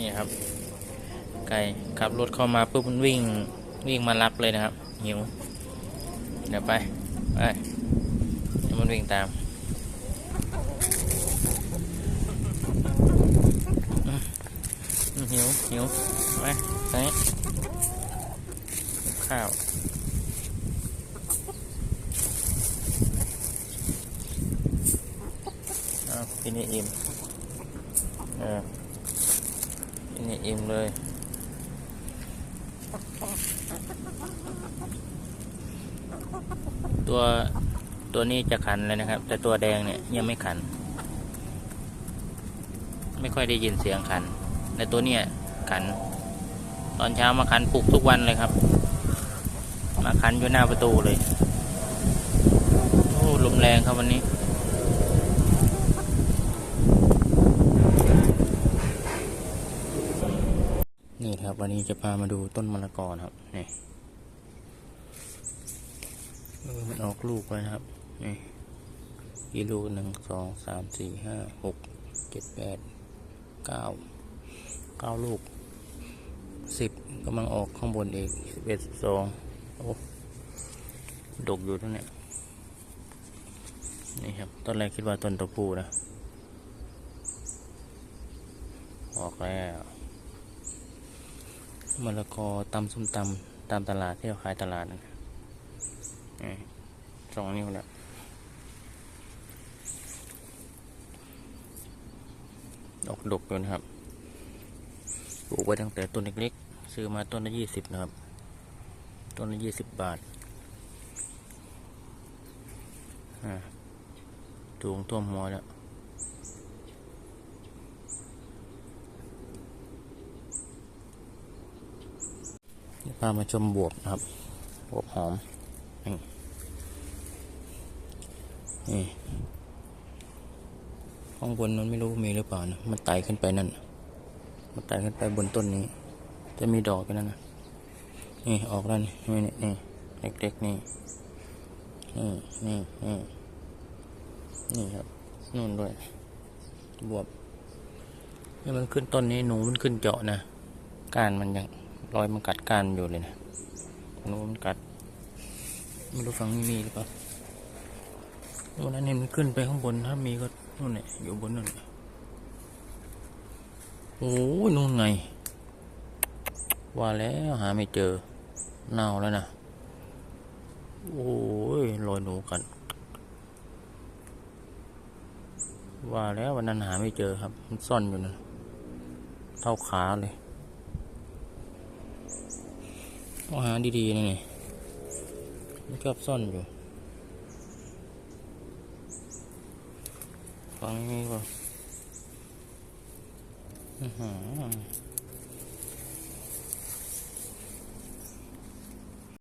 นี่ครับ ไก่ขับรถเข้ามาปุ๊บมันวิ่งวิ่งมารับเลยนะครับหิวเดี๋ยวไปไปเดี๋ยวมันวิ่งตามหิวหิวไปไปข้าวเอาพี่นี่อิ่มเออ นี่อิ่มเลย ตัวตัวนี้จะขันเลยนะครับ แต่ตัวแดงเนี่ยยังไม่ขัน ไม่ค่อยได้ยินเสียงขัน แต่ตัวเนี้ยขัน ตอนเช้ามาขันปลุกทุกวันเลยครับ มาขันอยู่หน้าประตูเลย โอ้ลมแรงครับวันนี้ นี่ ครับ วันนี้จะพามาดูต้นมะละกอนครับนี่มันออกลูกแล้วนะครับนี่กี่ลูกหนึ่งสองสามสี่ห้าหกเจ็ดแปดเก้าเก้าลูกสิบกำลังออกข้างบนอีกสิบเอ็ดสิบสองโอ้ดกอยู่ทั้งนี้นี่ครับต้นแรกคิดว่าต้นตัวผู้นะออกแล้ว มะละกอตำส้มตำตามตลาดที่เราขายตลาดนะนี่สองนิ้วแล้วดอกดกอยู่นะครับ ปลูกไว้ตั้งแต่ต้นเล็กๆ ซื้อมาต้นละยี่สิบนะครับ ต้นละยี่สิบบาทอ่าตูงท่วมหัวแล้ว พามาชมบวบครับ บวบหอม นี่นี่ข้างบนนั้นไม่รู้มีหรือเปล่านะ มันไต่ขึ้นไปนั่น มันไต่ขึ้นไปบนต้นนี้ จะมีดอกกันนั่นนะนี่ออกแล้วนี่นี่นี่เล็กๆนี่ นี่นี่นี่นี่ครับนู่นด้วย บวบนี่มันขึ้นต้นนี้หนูมันขึ้นเจาะนะ กานมันยัง รอยมันกัดก้านอยู่เลยนะนูมันกัดไม่รู้ฝั่งนี้มีหรือเปล่าวันนั้นเห็นมันขึ้นไปข้างบนถ้ามีก็นู่นเนี่ยอยู่บนนู่นโอ้ยนู่นไง ว่าแล้วหาไม่เจอเน่าแล้วนะโอ้ยรอยหนูกัดว่าแล้ววันนั้นหาไม่เจอครับ มันซ่อนอยู่นะเท่าขาเลยต้ องหาดีๆนะนี่มันชอบซ่อนอยู่ฟังนี้ก่อนอือหือ